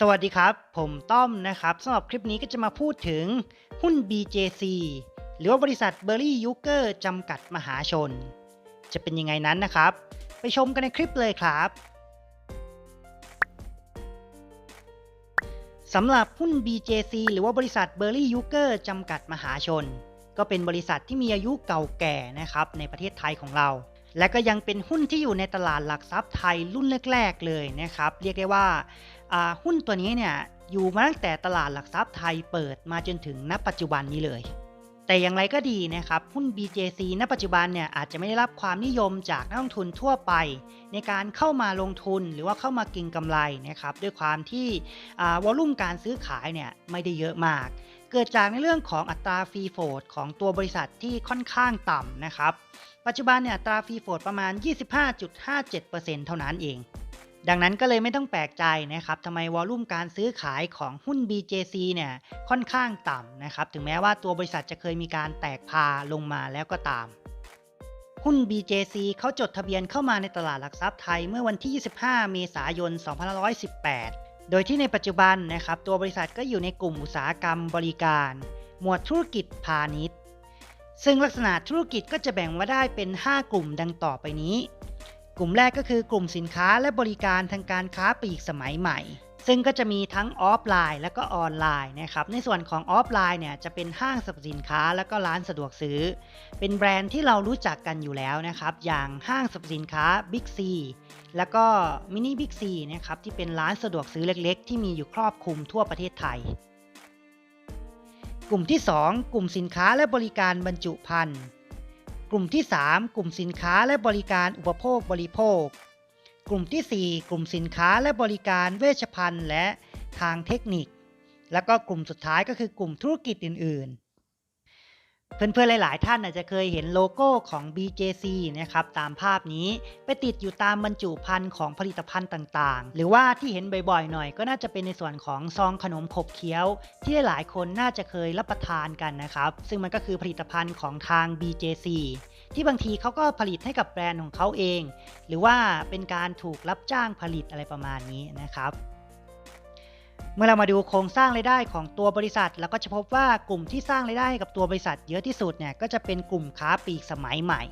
สวัสดีครับ ผมต้อมนะครับสำหรับคลิปนี้ก็จะมาพูดถึงหุ้น BJC หรือว่าบริษัทเบอร์รี่ยูเกอร์จำกัดมหาชน จะเป็นยังไงนั้นนะครับ ไปชมกันในคลิปเลยครับสำหรับหุ้น BJC หรือว่าบริษัทเบอร์รี่ยูเกอร์จำกัดมหาชน ก็เป็นบริษัทที่มีอายุเก่าแก่นะครับในประเทศไทยของเรา และก็ยังเป็นหุ้นที่อยู่ในตลาดหลักทรัพย์ไทยรุ่นแรก ๆ เลยนะครับ เรียกได้ว่าหุ้นตัวนี้เนี่ยอยู่มาตั้งแต่ตลาดหลักทรัพย์ไทยเปิดมาจนถึงณปัจจุบันนี้เลย แต่อย่างไรก็ดีนะครับ หุ้น BJC ณปัจจุบันเนี่ยอาจจะไม่ได้รับความนิยมจากนักลงทุนทั่วไป ในการเข้ามาลงทุนหรือว่าเข้ามากินกำไรนะครับด้วยความที่วอลลุ่มการซื้อขายเนี่ยไม่ได้เยอะมาก เกิดจากในเรื่องของอัตราฟรีโฟดของตัวบริษัทที่ค่อนข้างต่ำนะครับ ปัจจุบันเนี่ยอัตราฟรีโฟดประมาณ 25.57%เท่านั้นเอง ดังนั้นก็เลยไม่ต้องแปลกใจนะครับทำไมวอลลุ่มการซื้อขายของหุ้น BJC เนี่ยค่อนข้างต่ำนะครับถึงแม้ว่าตัวบริษัทจะเคยมีการแตกพาลงมาแล้วก็ตามหุ้น BJC เขาจดทะเบียนเข้ามาในตลาดหลักทรัพย์ไทยเมื่อวันที่ 25 เมษายน 2518 โดยที่ในปัจจุบันนะครับตัวบริษัทก็อยู่ในกลุ่มอุตสาหกรรมบริการ หมวดธุรกิจพาณิชย์ ซึ่งลักษณะธุรกิจก็จะแบ่งว่าได้เป็น 5 กลุ่มดังต่อไปนี้ กลุ่มแรกก็คือกลุ่มสินค้าและบริการทางการค้าปลีกสมัยใหม่ ซึ่งก็จะมีทั้งออฟไลน์ และก็ออนไลน์นะครับในส่วนของออฟไลน์เนี่ยจะเป็นห้างสรรพสินค้าและก็ร้านสะดวกซื้อ เป็นแบรนด์ที่เรารู้จักกันอยู่แล้วนะครับอย่างห้างสรรพสินค้า Big C แล้วก็มินิบิ๊กซีนะครับที่เป็นร้านสะดวกซื้อเล็กๆ ที่มีอยู่ครอบคลุมทั่วประเทศไทย กลุ่มที่ 2 กลุ่มสินค้าและบริการบรรจุภัณฑ์กลุ่มที่ 3 กลุ่มสินค้าและบริการอุปโภคบริโภค กลุ่มที่ 4 กลุ่มสินค้าและบริการเวชภัณฑ์และทางเทคนิค แล้วก็กลุ่มสุดท้ายก็คือกลุ่มธุรกิจอื่นๆ เพื่อนๆ หลาย ๆ ท่านอาจจะเคยเห็นโลโก้ของ BJC นะครับตามภาพนี้ไปติดอยู่ตามบรรจุภัณฑ์ของผลิตภัณฑ์ต่างๆ หรือว่าที่เห็นบ่อยๆ หน่อยก็น่าจะเป็นในส่วนของซองขนมขบเคี้ยว ที่หลายๆคนน่าจะเคยรับประทานกันนะครับ ซึ่งมันก็คือผลิตภัณฑ์ของทาง BJC ที่บางทีเขาก็ผลิตให้กับแบรนด์ของเขาเอง หรือว่าเป็นการถูกรับจ้างผลิตอะไรประมาณนี้นะครับ เมื่อเรามาดูโครงสร้างรายได้ของตัวบริษัทแล้วก็จะพบว่ากลุ่มที่สร้างรายได้กับตัวบริษัทเยอะที่สุดเนี่ยก็จะเป็นกลุ่มค้าปลีกสมัยใหม่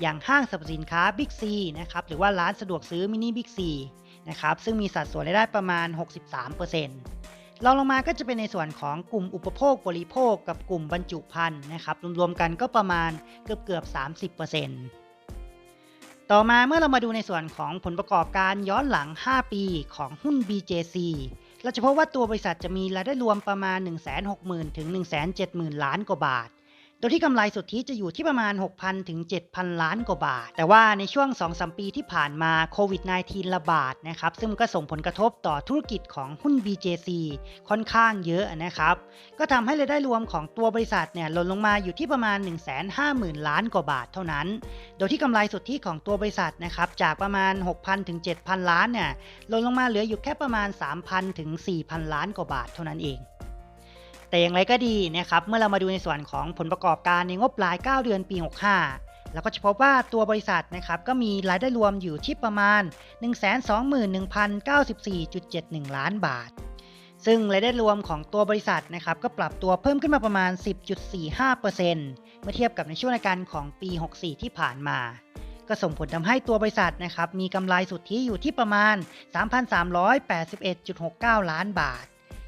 อย่างห้างสรรพสินค้า Big C นะครับหรือว่าร้านสะดวกซื้อมินิ Big C นะครับซึ่งมีสัดส่วนรายได้ประมาณ 63%รองลงมาก็จะเป็นในส่วนของกลุ่มอุปโภคบริโภคกับกลุ่มบรรจุภัณฑ์นะครับรวมๆกันก็ประมาณเกือบเกือบ 30%ต่อมาเมื่อเรามาดูในส่วนของผลประกอบการย้อนหลัง 5 ปีของหุ้น BJC เราจะพบว่าตัวบริษัทจะมีรายได้รวมประมาณ 160,000 ถึง 170,000 ล้านกว่าบาท ดยที่กำไรสุทธิจะอยู่ที่ประมาณ 6,000 ถึง 7,000 ล้านกว่าบาท แต่ว่าในช่วง 2-3 ปีที่ผ่านมาโควิด -19 ระบาดนะครับ ซึ่งก็ส่งผลกระทบต่อธุรกิจของหุ้น BJC ค่อนข้างเยอะนะครับ ก็ทำให้รายได้รวมของตัวบริษัทเนี่ยลดลงมาอยู่ที่ประมาณ 150,000 ล้านกว่าบาทเท่านั้น โดยที่กำไรสุทธิของตัวบริษัทนะครับจากประมาณ 6,000 ถึง 7,000 ล้านเนี่ยลดลงมาเหลืออยู่แค่ประมาณ 3,000 ถึง 4,000 ล้านกว่าบาทเท่านั้นเอง แต่อย่างไรก็ดีนะครับเมื่อเรามาดูในส่วนของผลประกอบการในงบราย 9 เดือนปี 65แล้วก็จะพบว่าตัวบริษัทนะครับก็มีรายได้รวมอยู่ที่ประมาณ 121,094.71 ล้านบาท ซึ่งรายได้รวมของตัวบริษัทนะครับก็ปรับตัวเพิ่มขึ้นมาประมาณ 10.45%เมื่อเทียบกับในช่วงการของปี 64 ที่ผ่านมาก็ส่งผลทำให้ตัวบริษัทนะครับมีกำไรสุทธิอยู่ที่ประมาณ 3,381.69 ล้านบาท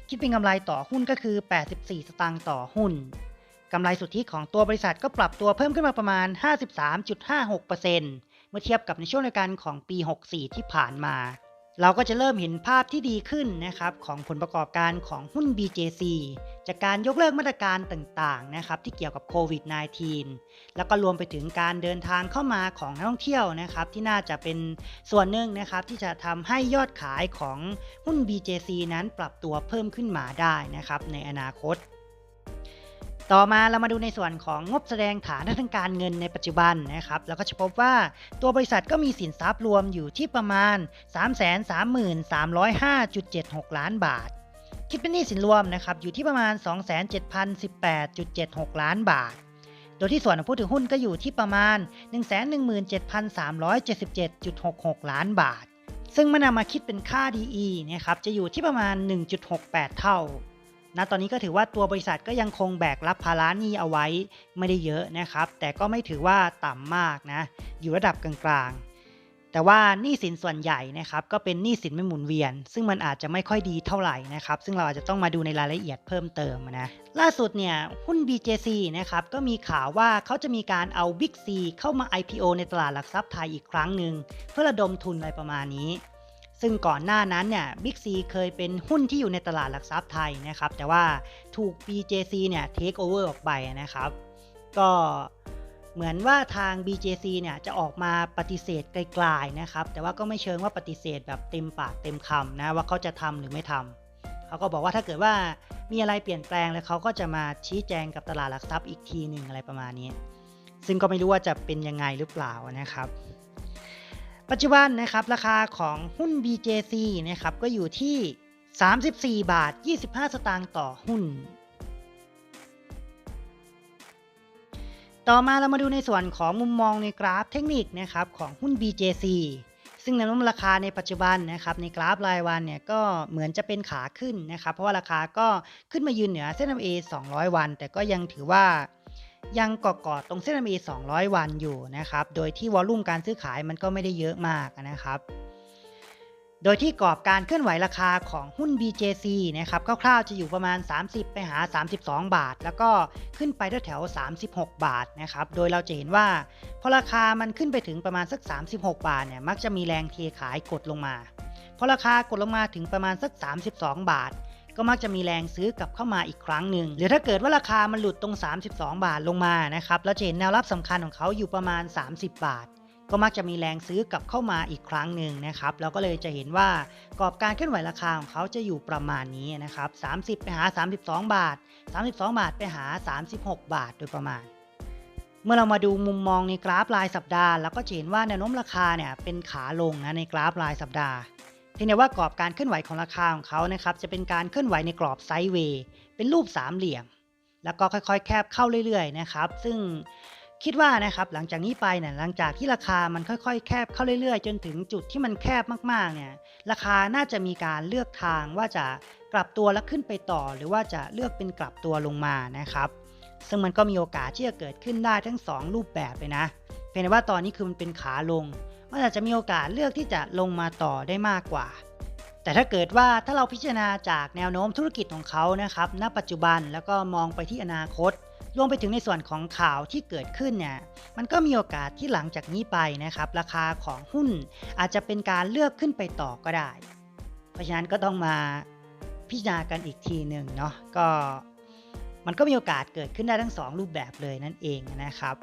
คิดเป็นกำไรต่อหุ้นก็คือ 84 สตางค์ต่อหุ้นกำไรสุทธิของตัวบริษัทก็ปรับตัวเพิ่มขึ้นมาประมาณ 53.56%เมื่อเทียบกับในช่วงรายการของปี 64 ที่ผ่านมา เราก็จะเริ่มเห็นภาพที่ดีขึ้นนะครับของผลประกอบการของหุ้น BJC จากการยกเลิกมาตรการต่างๆนะครับที่เกี่ยวกับโควิด -19 แล้วก็รวมไปถึงการเดินทางเข้ามาของนักท่องเที่ยวนะครับที่น่าจะเป็นส่วนหนึ่งนะครับที่จะทำให้ยอดขายของหุ้น BJC นั้นปรับตัวเพิ่มขึ้นมาได้นะครับในอนาคต ต่อมาเรามาดูในส่วนของงบแสดงฐานะทางการเงินในปัจจุบันนะครับแล้วก็จะพบว่าตัวบริษัทก็มีสินทรัพย์รวมอยู่ที่ประมาณ 333,305.76 ล้านบาท คิดเป็นหนี้สินรวมนะครับอยู่ที่ประมาณ 27,018.76 ล้านบาท โดยที่ส่วนของผู้ถือหุ้นก็อยู่ที่ประมาณ 117,377.66 ล้านบาท ซึ่งมันนำมาคิดเป็นค่า DE นี่ยครับจะอยู่ที่ประมาณ 1.68 เท่า ณตอนนี้ก็ถือว่าตัวบริษัทก็ยังคงแบกรับภาระหนี้เอาไว้ไม่ได้เยอะนะครับ แต่ก็ไม่ถือว่าต่ำมากนะ อยู่ระดับกลางๆ แต่ว่าหนี้สินส่วนใหญ่นะครับ ก็เป็นหนี้สินไม่หมุนเวียน ซึ่งมันอาจจะไม่ค่อยดีเท่าไหร่นะครับ ซึ่งเราอาจจะต้องมาดูในรายละเอียดเพิ่มเติมนะ ล่าสุดเนี่ยหุ้น BJC นะครับ ก็มีข่าวว่าเขาจะมีการเอา Big C เข้ามา IPO ในตลาดหลักทรัพย์ไทยอีกครั้งหนึ่งเพื่อระดมทุนอะไรประมาณนี้ ซึ่งก่อนหน้านั้นเนี่ย Big C เคยเป็นหุ้นที่อยู่ในตลาดหลักทรัพย์ไทยนะครับ แต่ว่าถูก BJC เนี่ย take over ออกไปนะครับ ก็เหมือนว่าทาง BJC เนี่ยจะออกมาปฏิเสธไกลๆนะครับ แต่ว่าก็ไม่เชิงว่าปฏิเสธแบบเต็มปากเต็มคำนะว่าเขาจะทำหรือไม่ทำเขาก็บอกว่าถ้าเกิดว่ามีอะไรเปลี่ยนแปลงแล้วเขาก็จะมาชี้แจงกับตลาดหลักทรัพย์อีกทีหนึ่งอะไรประมาณนี้ ซึ่งก็ไม่รู้ว่าจะเป็นยังไงหรือเปล่านะครับ ปัจจุบันนะครับราคาของหุ้น BJC นะครับก็อยู่ที่ 34 บาท 25 สตางค์ต่อหุ้น ต่อมาเรามาดูในส่วนของมุมมองในกราฟเทคนิคนะครับของหุ้น BJC ซึ่งแนวโน้มราคาในปัจจุบันนะครับในกราฟรายวันเนี่ยก็เหมือนจะเป็นขาขึ้นนะครับเพราะว่าราคาก็ขึ้นมายืนเหนือเส้น MA 200 วัน แต่ก็ยังถือว่า ยังเกาะกอดตรงเส้น MA 200 วันอยู่นะครับ โดยที่วอลลุ่มการซื้อขายมันก็ไม่ได้เยอะมากนะครับ โดยที่กรอบการเคลื่อนไหวราคาของหุ้น BJC นะครับคร่าวๆจะอยู่ประมาณ 30 ไปหา 32 บาท แล้วก็ขึ้นไปแถวๆ36 บาทนะครับ โดยเราจะเห็นว่าพอราคามันขึ้นไปถึงประมาณสัก 36 บาทเนี่ยมักจะมีแรงเทขายกดลงมาพอราคากดลงมาถึงประมาณสัก 32 บาท ก็มักจะมีแรงซื้อกลับเข้ามาอีกครั้งหนึ่งหรือถ้าเกิดว่าราคามันหลุดตรง 32 บาทลงมานะครับแล้วจะเห็นแนวรับสำคัญของเขาอยู่ประมาณ 30 บาทก็มักจะมีแรงซื้อกลับเข้ามาอีกครั้งหนึ่งนะครับเราก็เลยจะเห็นว่ากรอบการเคลื่อนไหวราคาของเขาจะอยู่ประมาณนี้นะครับ30 ไปหา 32 บาท 32 บาทไปหา 36 บาทโดยประมาณ เมื่อเรามาดูมุมมองในกราฟรายสัปดาห์เราก็จะเห็นว่าแนวโน้มราคาเนี่ยเป็นขาลงนะในกราฟรายสัปดาห์ เพียงแต่ว่ากรอบการเคลื่อนไหวของราคาของเขานะครับจะเป็นการเคลื่อนไหวในกรอบไซด์เวย์เป็นรูปสามเหลี่ยม แล้วก็ค่อยๆ แคบเข้าเรื่อยๆนะครับ ซึ่งคิดว่านะครับหลังจากนี้ไปเนี่ยหลังจากที่ราคามันค่อยๆ แคบเข้าเรื่อยๆ จนถึงจุดที่มันแคบมากๆเนี่ยราคาน่าจะมีการเลือกทางว่าจะกลับตัวแล้วขึ้นไปต่อ หรือว่าจะเลือกเป็นกลับตัวลงมานะครับซึ่งมันก็มีโอกาสที่จะเกิดขึ้นได้ทั้ง 2 รูปแบบเลยนะเพียงแต่ว่าตอนนี้คือมันเป็นขาลง มันอาจจะมีโอกาสเลือกที่จะลงมาต่อได้มากกว่า แต่ถ้าเกิดว่าถ้าเราพิจารณาจากแนวโน้มธุรกิจของเขานะครับ ณ ปัจจุบันแล้วก็มองไปที่อนาคต รวมไปถึงในส่วนของข่าวที่เกิดขึ้นเนี่ย มันก็มีโอกาสที่หลังจากนี้ไปนะครับ ราคาของหุ้นอาจจะเป็นการเลือกขึ้นไปต่อก็ได้ เพราะฉะนั้นก็ต้องมาพิจารณากันอีกทีหนึ่งเนาะ ก็มันก็มีโอกาสเกิดขึ้นได้ทั้ง 2 รูปแบบเลยนั่นเองนะครับ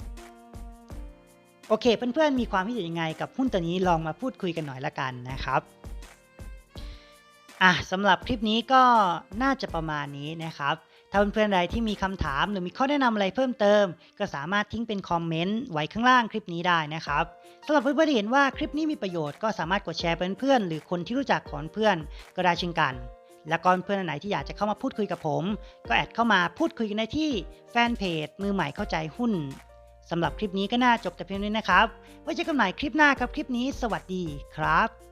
โอเค เพื่อนๆ มีความคิดเห็นยังไงกับหุ้นตัวนี้ลองมาพูดคุยกันหน่อยละกันนะครับอะสำหรับคลิปนี้ก็น่าจะประมาณนี้นะครับ ถ้าเพื่อนๆใดที่มีคำถามหรือมีข้อแนะนำอะไรเพิ่มเติม ก็สามารถทิ้งเป็นคอมเมนต์ไว้ข้างล่างคลิปนี้ได้นะครับสำหรับเพื่อนๆที่เห็นว่าคลิปนี้มีประโยชน์ก็สามารถกดแชร์เพื่อนๆหรือคนที่รู้จักของเพื่อนก็ได้เช่นกัน และก็เพื่อนๆไหนที่อยากจะเข้ามาพูดคุยกับผม ก็แอดเข้ามาพูดคุยกันได้ที่แฟนเพจมือใหม่เข้าใจหุ้น สำหรับคลิปนี้ก็น่าจบแต่เพียงนี้นะครับ ไว้เจอกันใหม่คลิปหน้าครับคลิปนี้ สวัสดีครับ